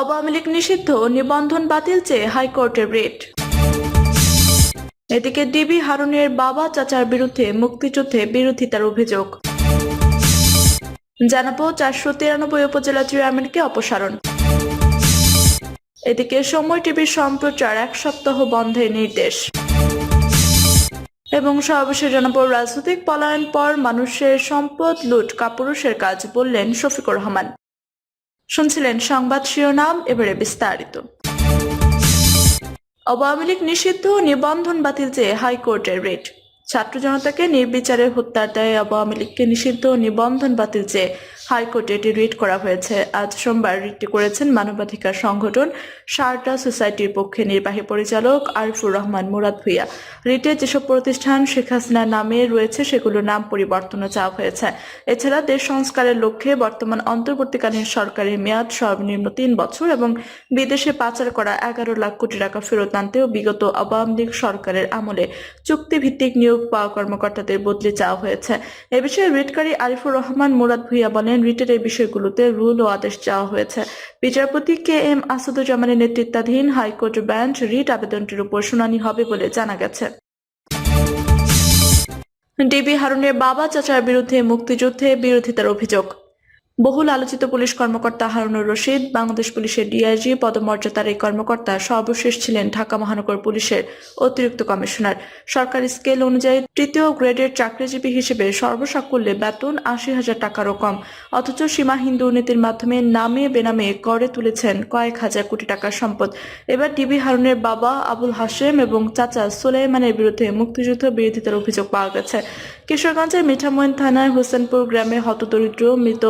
আওয়ামী লীগ নিষিদ্ধ নিবন্ধন বাতিল চেয়ে হাইকোর্টের রিট। এদিকে ডিবি হারুনের বাবা চাচার বিরুদ্ধে মুক্তিযুদ্ধে বিরোধিতার অভিযোগ। জানাব চারশো তিরানব্বই উপজেলা চেয়ারম্যানকে অপসারণ। এদিকে সময় টিভির সম্প্রচার এক সপ্তাহ বন্ধের নির্দেশ। এবং সর্বশেষ জানাব রাজনৈতিক পলায়ন পর মানুষের সম্পদ, লুট, কাপুরুষের কাজ বললেন শফিকুর রহমান। শুনছিলেন সংবাদ শিরোনাম, এবারে বিস্তারিত। আওয়ামী লীগ নিষিদ্ধ নিবন্ধন বাতিল চেয়ে হাইকোর্টের রেট। ছাত্র জনতাকে নির্বিচারে হত্যার দায়ে আওয়ামী লীগকে নিষিদ্ধ নিবন্ধন বাতিল চেয়ে হাইকোর্টে এটি রিট করা হয়েছে। আজ সোমবার রিটটি করেছেন মানবাধিকার সংগঠন সারটা সোসাইটির পক্ষে নির্বাহী পরিচালক আরিফুর রহমান মুরাদ ভুইয়া। রিটে যেসব প্রতিষ্ঠান শেখ হাসিনার নামে রয়েছে, সেগুলোর নাম পরিবর্তনও চাওয়া হয়েছে। এছাড়া দেশ সংস্কারের লক্ষ্যে বর্তমান অন্তর্বর্তীকালীন সরকারের মেয়াদ সর্বনিম্ন তিন বছর এবং বিদেশে পাচার করা এগারো লাখ কোটি টাকা ফেরত আনতেও বিগত আওয়ামী লীগ সরকারের আমলে চুক্তিভিত্তিক নিয়োগ পাওয়া কর্মকর্তাদের বদলে চাওয়া হয়েছে। এ বিষয়ে রিটকারী আরিফুর রহমান মুরাদ ভুইয়া বলেন রিটের এই বিষয়গুলোতে রুল ও আদেশ চাওয়া হয়েছে। বিচারপতি কে এম আসাদুজ্জামানের নেতৃত্বাধীন হাইকোর্ট বেঞ্চ রিট আবেদনটির উপর শুনানি হবে বলে জানা গেছে। ডিবি হারুনের বাবা চাচার বিরুদ্ধে মুক্তিযুদ্ধে বিরোধিতার অভিযোগ। বহুল আলোচিত পুলিশ কর্মকর্তা হারুনুর রশিদ, বাংলাদেশ পুলিশের ডিআইজি, পদমর্যাদার এই কর্মকর্তা সর্বশেষ ছিলেন ঢাকা মহানগর পুলিশের অতিরিক্ত কমিশনার। সরকারি স্কেল অনুযায়ী তৃতীয় গ্রেডের চাকরিজীবী হিসেবে সর্বসাকুল্যে বেতন আশি হাজার টাকারও কম। অথচ সীমাহীন দুর্নীতির মাধ্যমে নামে বেনামে করে তুলেছেন কয়েক হাজার কোটি টাকার সম্পদ। এবার ডিবি হারুনের বাবা আবুল হাশেম এবং চাচা সুলাইমানের বিরুদ্ধে মুক্তিযুদ্ধ বিরোধিতার অভিযোগ পাওয়া গেছে। কিশোরগঞ্জের মিঠামইন থানার হোসেনপুর গ্রামে হতদরিদ্র মৃত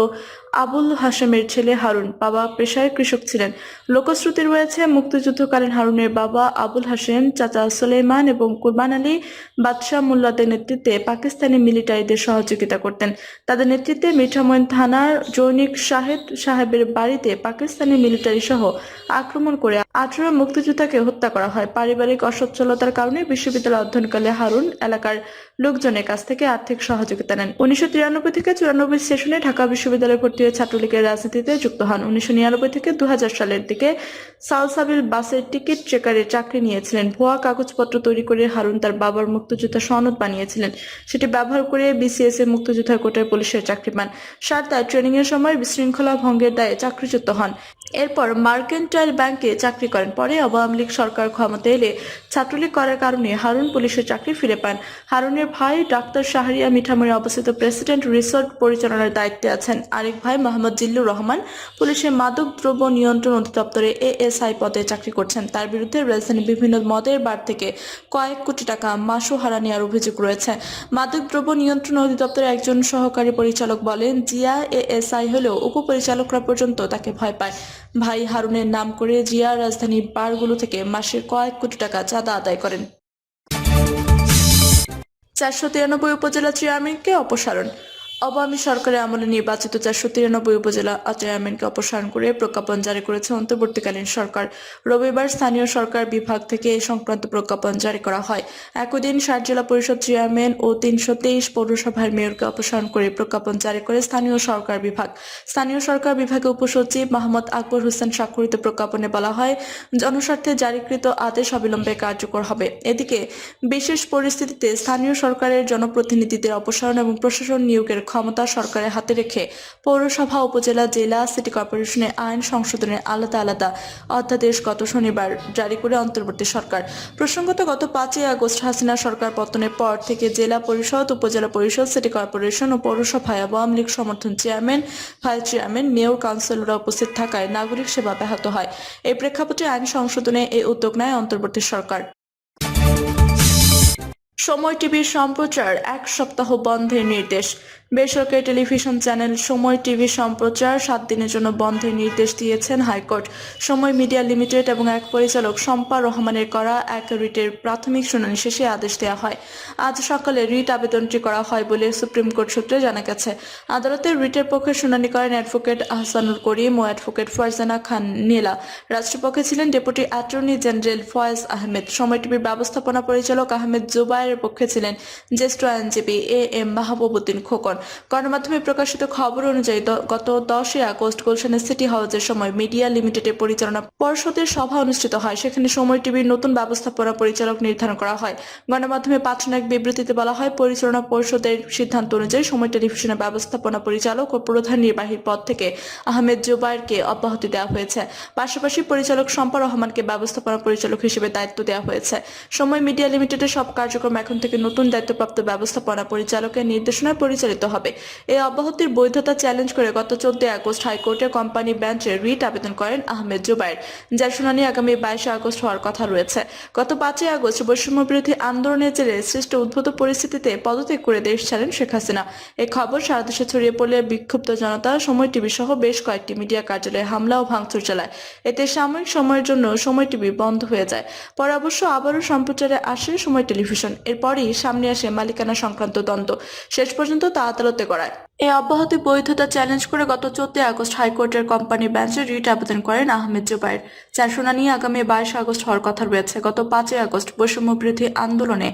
আবুল হাশেমের ছেলে হারুন বাবা পেশায় কৃষক ছিলেন। লোকশ্রুতি রয়েছে, মুক্তিযুদ্ধকালীন হারুনের বাবা আবুল হাসেম চাচা সুলেমান এবং কুরবান আলী বাদশাহ মোল্লাদের নেতৃত্বে পাকিস্তানি মিলিটারিদের সহযোগিতা করতেন। তাদের নেতৃত্বে মিঠামইন থানার জৈনিক শাহেদ সাহেবের বাড়িতে পাকিস্তানি মিলিটারি সহ আক্রমণ করে আঠারো মুক্তিযোদ্ধাকে হত্যা করা হয়। পারিবারিক অসচ্ছলতার কারণে বিশ্ববিদ্যালয় অধ্যয়নকালে হারুন এলাকার লোকজনের কাছ থেকে আর্থিক সহযোগিতা নেন। উনিশশো তিরানব্বই থেকে চুরানব্বই সেশনে ঢাকা বিশ্ববিদ্যালয়ে ভর্তি ছাত্রলীগের রাজনীতিতে যুক্ত হন। উনিশশো নিরানব্বই থেকে দু সালের দিকে সালসাবিল বাসের টিকিট চেকারের চাকরি নিয়েছিলেন। ভুয়া কাগজপত্র তৈরি করে হারুন তার বাবার মুক্তিযোদ্ধা সনদ বানিয়েছিলেন। সেটি ব্যবহার করে বিসিএস এ মুক্তিযোদ্ধা কোটায় পুলিশের চাকরি পান। সারদায় ট্রেনিং এর সময় বিশৃঙ্খলা ভঙ্গের দায়ে চাকরিচ্যুত হন। এরপর মার্কেন্টাইল ব্যাংকে চাকরি করেন। পরে আওয়ামী লীগ সরকার ক্ষমতা এলে ছাত্রলীগ করার কারণে হারুন পুলিশের চাকরি ফিরে পান। হারুনের ভাই ডাক্তার শাহরিয়া মিঠামুড়ে অবস্থিত প্রেসিডেন্ট রিসোর্ট পরিচালনার দায়িত্বে আছেন। আরেক ভাই মোহাম্মদ জিল্লুর রহমান পুলিশের মাদক দ্রব্য নিয়ন্ত্রণ অধিদপ্তরে এএসআই পদে চাকরি করছেন। তার বিরুদ্ধে রাজধানীর বিভিন্ন মদের বার থেকে কয়েক কোটি টাকা মাসু হারা নেওয়ার অভিযোগ রয়েছে। মাদক দ্রব্য নিয়ন্ত্রণ অধিদপ্তরের একজন সহকারী পরিচালক বলেন, জিয়া এএসআই হলেও উপপরিচালকরা পর্যন্ত তাকে ভয় পায়। ভাই হারুনের নাম করে জিয়া রাজধানী বারগুলো থেকে মাসে কয়েক কোটি টাকা চাঁদা আদায় করেন। চারশো তিরানব্বই উপজেলা চেয়ারম্যানকে অপসারণ। আওয়ামী সরকারের আমলে নির্বাচিত চারশো তিরানব্বই উপজেলা চেয়ারম্যানকে অপসারণ করে প্রজ্ঞাপন জারি করেছে অন্তর্বর্তীকালীন সরকার। রবিবার স্থানীয় সরকার বিভাগ থেকে এই সংক্রান্ত প্রজ্ঞাপন জারি করা হয়। একই দিন ষাট জেলা পরিষদ চেয়ারম্যান ও তিনশো তেইশ পৌরসভার মেয়রকে অপসারণ করে প্রজ্ঞাপন জারি করে স্থানীয় সরকার বিভাগ। স্থানীয় সরকার বিভাগের উপসচিব মোহাম্মদ আকবর হোসেন স্বাক্ষরিত প্রজ্ঞাপনে বলা হয়, জনস্বার্থে জারিকৃত আদেশ অবিলম্বে কার্যকর হবে। এদিকে, বিশেষ পরিস্থিতিতে স্থানীয় সরকারের জনপ্রতিনিধিদের অপসারণ এবং প্রশাসন নিয়োগের ক্ষমতা সরকারের হাতে রেখে পৌরসভা, উপজেলা, জেলা, সিটি কর্পোরেশনের আইন সংশোধনের আলাদা আলাদা অধ্যাদেশ গত শনিবার জারি করে অন্তর্বর্তী সরকার। প্রসঙ্গত, গত পাঁচই আগস্ট হাসিনা সরকার পতনের পর থেকে জেলা পরিষদ, উপজেলা পরিষদ, সিটি কর্পোরেশন ও পৌরসভায় আওয়ামী লীগ সমর্থন চেয়ারম্যান ভাইস চেয়ারম্যান, মেয়র, কাউন্সিলররা উপস্থিত থাকায় নাগরিক সেবা ব্যাহত হয়। এই প্রেক্ষাপটে আইন সংশোধনে এই উদ্যোগ নেয় অন্তর্বর্তী সরকার। সময় টিভির সম্প্রচার এক সপ্তাহ বন্ধের নির্দেশ। বেসরকারি টেলিভিশন চ্যানেল সময় টিভি সম্প্রচার সাত দিনের জন্য বন্ধের নির্দেশ দিয়েছেন হাইকোর্ট। সময় মিডিয়া লিমিটেড এবং এক পরিচালক শম্পা রহমানের করা এক রিটের প্রাথমিক শুনানি শেষে আদেশ দেওয়া হয়। আজ সকালে রিট আবেদনটি করা হয় বলে সুপ্রিম কোর্ট সূত্রে জানা গেছে। আদালতের রিটের পক্ষে শুনানি করেন অ্যাডভোকেট আহসানুল করিম ও অ্যাডভোকেট ফয়জানা খান নীলা। রাষ্ট্রপক্ষে ছিলেন deputy attorney general Faiz Ahmed. Somoy টিভির ব্যবস্থাপনা পরিচালক আহমেদ জুবায়ের পক্ষে ছিলেন জ্যেষ্ঠ আইনজীবী এ এম মাহবুবুদ্দিন খোকন। গণমাধ্যমে প্রকাশিত খবর অনুযায়ী গত দশই আগস্ট গুলশানের সিটি হাউসের সময় মিডিয়া লিমিটেডের পরিচালনা পর্ষদের সভা অনুষ্ঠিত হয়। সেখানে সময় টিভির নতুন ব্যবস্থাপনা পরিচালক নির্ধারণ করা হয়। গণমাধ্যমে পাঠানো এক বিবৃতিতে বলা হয়, পরিচালনা পরিষদের সিদ্ধান্ত অনুযায়ী সময় টেলিভিশনের ব্যবস্থাপনা পরিচালক ও প্রধান নির্বাহীর পদ থেকে আহমেদ জুবাইরকে অব্যাহতি দেওয়া হয়েছে। পাশাপাশি পরিচালক শম্পা রহমানকে ব্যবস্থাপনা পরিচালক হিসেবে দায়িত্ব দেওয়া হয়েছে। সময় মিডিয়া লিমিটেডের সব কার্যক্রম এখন থেকে নতুন দায়িত্বপ্রাপ্ত ব্যবস্থাপনা পরিচালকের নির্দেশনায় পরিচালিত হবে। এই অব্যাহতির বৈধতা চ্যালেঞ্জ করে গত চোদ্দ আগস্ট হাইকোর্টে কোম্পানি বেঞ্চে রিট আবেদন করেন আহমেদ জুবাইর, যার শুনানি আগামী বাইশে আগস্ট হওয়ার কথা রয়েছে। গত পাঁচই আগস্ট বৈষম্য বিরোধী আন্দোলনের জেরে সৃষ্ট উদ্ভূত পরিস্থিতিতে পদত্যাগ করে দেশ ছাড়েন শেখ হাসিনা। এই খবর সারা দেশে ছড়িয়ে পড়লে বিক্ষুব্ধ জনতা, সময় টিভি সহ বেশ কয়েকটি মিডিয়া কার্যালয়ে হামলা ও ভাঙচুর চালায়। এতে সাময়িক সময়ের জন্য সময় টিভি বন্ধ হয়ে যায়। পরে অবশ্য আবারও সম্প্রচারে আসে সময় টেলিভিশন। এরপরই সামনে আসে মালিকানা সংক্রান্ত দ্বন্দ্ব। শেষ পর্যন্ত তা আদালতে করায়। এই অব্যাহতি বৈধতা চ্যালেঞ্জ করে গত চোদ্দই আগস্ট হাইকোর্টের কোম্পানি বেঞ্চে রিট আবেদন করেন আহমেদ জুবাইর। যার শুনানি আগামী বাইশ আগস্ট হওয়ার কথা রয়েছে। গত পাঁচই আগস্ট বৈষম্য বৃদ্ধি আন্দোলনে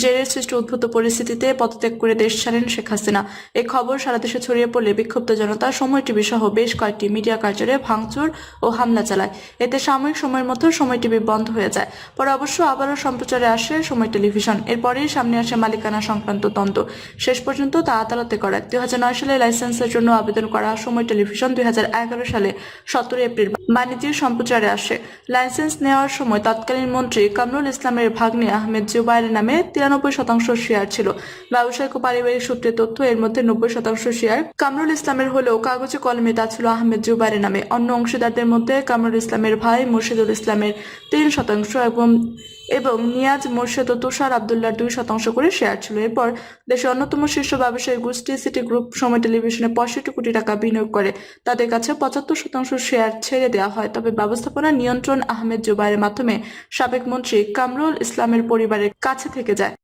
জেরে সৃষ্ট উদ্ভূত পরিস্থিতিতে পদত্যাগ করে দেশ ছাড়েন শেখ হাসিনা। এই খবর সারা দেশে ছড়িয়ে পড়লে বিক্ষুব্ধ জনতা সময় টিভি সহ বেশ কয়েকটি মিডিয়া কার্যালয়ে ভাঙচুর ও হামলা চালায়। এতে সাময়িক সময়ের মধ্যে সময় টিভি বন্ধ হয়ে যায়। পরে অবশ্য আবারও সম্প্রচারে আসে সময় টেলিভিশন। এরপরেই সামনে আসে মালিকানা সংক্রান্ত দ্বন্দ্ব শেষ পর্যন্ত তা আদালতে করায় দুই সালে লাইসেন্সের জন্য আবেদন করা সময় টেলিভিশন দুই হাজার এগারো সালে সতেরো এপ্রিল বাণিজ্যিক সম্প্রচারে আসে। লাইসেন্স নেওয়ার সময় তৎকালীন মন্ত্রী কামরুল ইসলামের ভাগ্নে আহমেদ জুবাইরের নামে তিরানব্বই শতাংশ শেয়ার ছিল। ব্যবসায়িক ও পারিবারিক সূত্রে তথ্য, এর মধ্যে নব্বই শতাংশ শেয়ার কামরুল ইসলামের হলেও কাগজে কলমে তা ছিল আহমেদ জুবাইরের নামে। অন্য অংশীদারদের মধ্যে কামরুল ইসলামের ভাই মুর্শিদুল ইসলামের তিন শতাংশ এবং এবং নিয়াজ মোর্শেদ ও তুষার আবদুল্লার দুই শতাংশ করে শেয়ার ছিল। এরপর দেশের অন্যতম শীর্ষ ব্যবসায়ী গোষ্ঠী সিটি গ্রুপ সময় টেলিভিশনে পঁয়ষট্টি কোটি টাকা বিনিয়োগ করে। তাদের কাছে পঁচাত্তর শতাংশ শেয়ার ছেড়ে দেওয়া হয়। তবে ব্যবস্থাপনা নিয়ন্ত্রণ আহমেদ জুবাইরের মাধ্যমে সাবেক মন্ত্রী কামরুল ইসলামের পরিবারের কাছে থেকে যায়।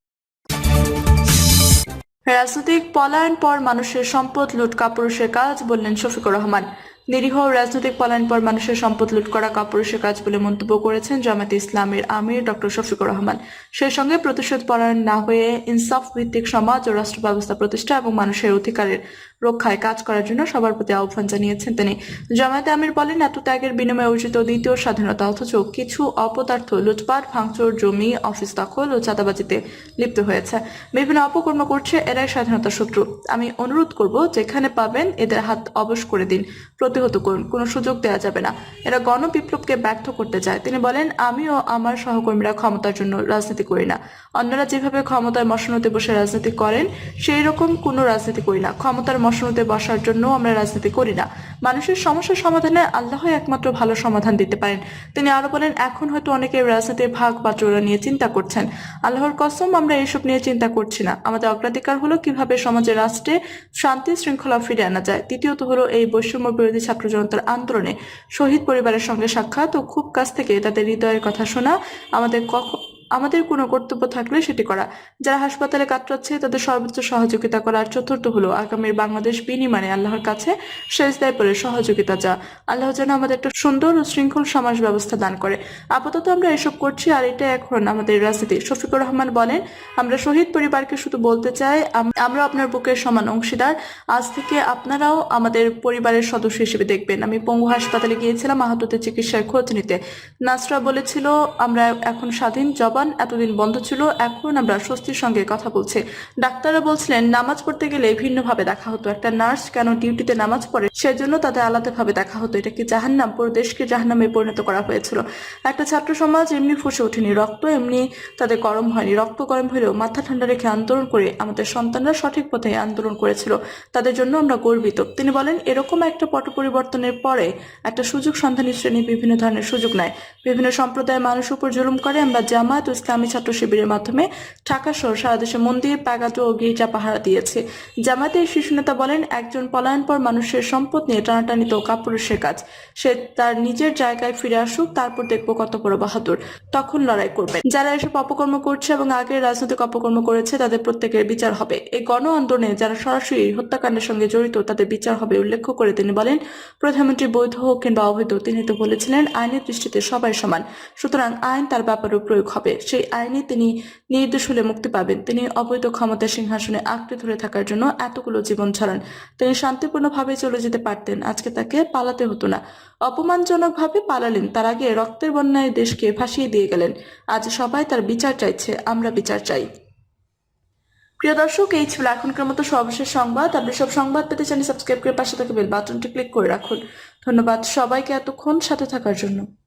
রাজনৈতিক পলায়ন পর মানুষের সম্পদ লুট কাপুরুষের কাজ বললেন শফিকুর রহমান। নিরীহ রাজনৈতিক পলায়ন পর মানুষের সম্পদ লুট করা কাপুরুষের কাজ বলে মন্তব্য করেছেন জামাতে ইসলামের আমির ডক্টর শফিকুর রহমান। সেই সঙ্গে প্রতিশোধ পরায়ণ না হয়ে ইনসাফ ভিত্তিক সমাজ ও রাষ্ট্র ব্যবস্থা প্রতিষ্ঠা এবং মানুষের অধিকারের রক্ষায় কাজ করার জন্য সবার প্রতি আহ্বান জানিয়েছেন তিনি। জামায়াতে আমির বলেন এত ত্যাগের বিনিময়ে অর্জিত দ্বিতীয় স্বাধীনতা অথচ কিছু অপদার্থ লুটপাট, ভাঙচুর, জমি, অফিস দখল ও চাঁদাবাজিতে লিপ্ত হয়েছে। বিভিন্ন অপকর্ম করছে এরাই স্বাধীনতা শত্রু। আমি অনুরোধ করব, যেখানে পাবেন এদের হাত অবশ করে দিন। প্রতিহত করুন, কোনো সুযোগ দেওয়া যাবে না। এরা গণবিপ্লবকে ব্যর্থ করতে চায়। তিনি বলেন, আমিও আমার সহকর্মীরা ক্ষমতার জন্য রাজনীতি করি না। অন্যরা যেভাবে ক্ষমতার মশনতে বসে রাজনীতি করেন, সেই রকম কোনো রাজনীতি করি না। ক্ষমতার মশনতে বসার জন্য আমরা রাজনীতি করি না। মানুষের সমস্যার সমাধানে আল্লাহ একমাত্র ভালো সমাধান দিতে পারেন। তিনি আরও বলেন, এখন হয়তো অনেকে রাজনীতির ভাগ বাটোয়ারা নিয়ে চিন্তা করছেন। আল্লাহর কসম, আমরা এসব নিয়ে চিন্তা করছি না। আমাদের অগ্রাধিকার হলো কীভাবে সমাজে রাষ্ট্রে শান্তি শৃঙ্খলা ফিরে আনা যায়। দ্বিতীয়ত হলো এই বৈষম্য বিরোধী ছাত্র জনতার আন্দোলনে শহীদ পরিবারের সঙ্গে সাক্ষাৎ ও খুব কাছ থেকে তাদের হৃদয়ের কথা শোনা আমাদের কখ- আমাদের কোনো কর্তব্য থাকলে সেটি করা। যারা হাসপাতালে কাতরাচ্ছে, তাদের সর্বোচ্চ সহযোগিতা করার চতুর্থ হলো আগামীর বাংলাদেশ বিনিময়ে আল্লাহর কাছে শেষ দায় পরে সহযোগিতা যা আল্লাহ যেন আমাদের একটা সুন্দর ও শৃঙ্খল সমাজ ব্যবস্থা দান করে। আপাতত আমরা এসব করছি আর এটা এখন আমাদের রাজনীতি। শফিকুর রহমান বলেন, আমরা শহীদ পরিবারকে শুধু বলতে চাই, আম- আমরা আপনার বুকের সমান অংশীদার। আজ থেকে আপনারাও আমাদের পরিবারের সদস্য হিসেবে দেখবেন। আমি পঙ্গু হাসপাতালে গিয়েছিলাম আহতদের চিকিৎসার খোঁজ নিতে। নাসরা বলেছিল, আমরা এখন স্বাধীন জবান এতদিন বন্ধ ছিল, এখন আমরা স্বস্তির সঙ্গে কথা বলছি। ডাক্তাররা বলছিলেন, নামাজ পড়তে গেলে ভিন্নভাবে দেখা হতো। একটা নার্স কেন ডিউটিতে নামাজ পড়ে? সেজন্য তাদের আলাদাভাবে দেখা হতো। এটা কি জাহান্নাম? পুরো দেশকে জাহান্নামে পরিণত করা হয়েছিল। একটা ছাত্র সমাজ এমনি ফুসে ওঠেনি, রক্ত এমনি তাদের গরম হয়নি। রক্ত গরম হলেও মাথা ঠান্ডা রেখে আন্দোলন করে আমাদের সন্তানরা সঠিক পথে আন্দোলন করেছিল। তাদের জন্য আমরা গর্বিত। তিনি বলেন, এরকম একটা পট পরিবর্তনের পরে একটা সুযোগ সন্ধানী শ্রেণি বিভিন্ন ধরনের সুযোগ নেয়। বিভিন্ন সম্প্রদায়ের মানুষ উপর জুলুম করে। আমরা জামায়াত ইসলামী ছাত্র শিবিরের মাধ্যমে ঢাকা সহ সারা দেশে মন্দির প্যাগাটো ও গির্জা পাহারা দিয়েছে। জামায়াতের শীর্ষ নেতা বলেন, একজন পলায়ন পর মানুষের সম্পদ নিয়ে টানাটানি তো কাপুরুষের কাজ। সে তার নিজের জায়গায় ফিরে আসুক, তারপর দেখব কত বড় বাহাদুর। তখন লড়াই করবেন যারা এসব অপকর্ম করছে এবং আগে রাজনৈতিক অপকর্ম করেছে, তাদের প্রত্যেকের বিচার হবে। এই গণ আন্দোলনে যারা সরাসরি হত্যাকাণ্ডের সঙ্গে জড়িত, তাদের বিচার হবে উল্লেখ করে তিনি বলেন, প্রধানমন্ত্রী বৈধ হোক কিংবা অবৈধ, তিনি তো বলেছিলেন, আইনের দৃষ্টিতে সবাই সমান। সুতরাং আইন তার ব্যাপারেও প্রয়োগ হবে। সেই আইনে তিনি নির্দোষ হলে মুক্তি পাবেন। তিনি অবৈধ ক্ষমতা সিংহাসনে আঁকড়ে ধরে থাকার জন্য এতগুলো জীবন ছড়ান। তিনি শান্তিপূর্ণভাবে চলে যেতে পারতেন। আজকে তাকে পালাতে হতো না। অপমানজনকভাবে পালালেন। তার আগে রক্তের বন্যায় দেশকে ভাসিয়ে দিয়ে গেলেন। আজ সবাই তার বিচার চাইছে। আমরা বিচার চাই। প্রিয় দর্শক, এই ছিল এখনকার মতো সর্বশেষ সংবাদ। আপনি সব সংবাদ পেতে চান সাবস্ক্রাইব করে পাশে থাকা বেল বাটনটি ক্লিক করে রাখুন। ধন্যবাদ সবাইকে এতক্ষণ সাথে থাকার জন্য।